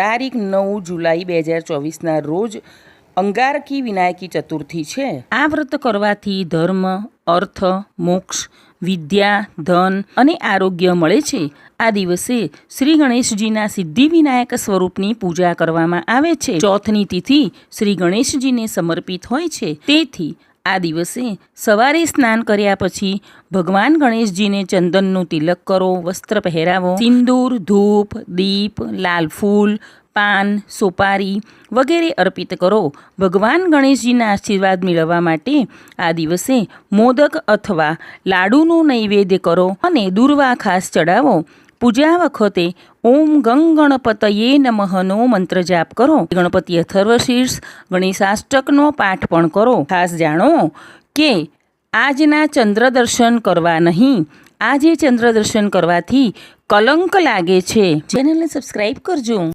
તારીખ નવ જુલાઈ બે હજાર ચોવીસના રોજ અંગારકી વિનાયકી ચતુર્થી છે. આ વ્રત કરવાથી ધર્મ, અર્થ, મોક્ષ, વિદ્યા, ધન અને આરોગ્ય મળે છે. આ દિવસે શ્રી ગણેશજીના સિદ્ધિ વિનાયક સ્વરૂપની પૂજા કરવામાં આવે છે. ચોથની તિથિ શ્રી ગણેશજીને સમર્પિત હોય છે. તેથી આ દિવસે સવારે સ્નાન કર્યા પછી ભગવાન ગણેશજીને ચંદનનું તિલક કરો, વસ્ત્ર પહેરાવો. સિંદૂર, ધૂપ, દીપ, લાલ ફૂલ, પાન, સોપારી વગેરે અર્પિત કરો. ભગવાન ગણેશજીના આશીર્વાદ મેળવવા માટે આ દિવસે મોદક અથવા લાડુનું નૈવેદ્ય કરો અને દુર્વા ખાસ ચડાવો. પૂજા વખતે ઓમ ગંગ ગણપતયે નમઃનો મંત્ર જાપ કરો. ગણપતિ અથર્વશીર્ષ ગણેશાષ્ટકનો પાઠ પણ કરો. ખાસ જાણો કે આજના ચંદ્ર દર્શન કરવા નહીં, આજે ચંદ્ર દર્શન કરવાથી કલંક લાગે છે. ચેનલને સબસ્ક્રાઈબ કરજો.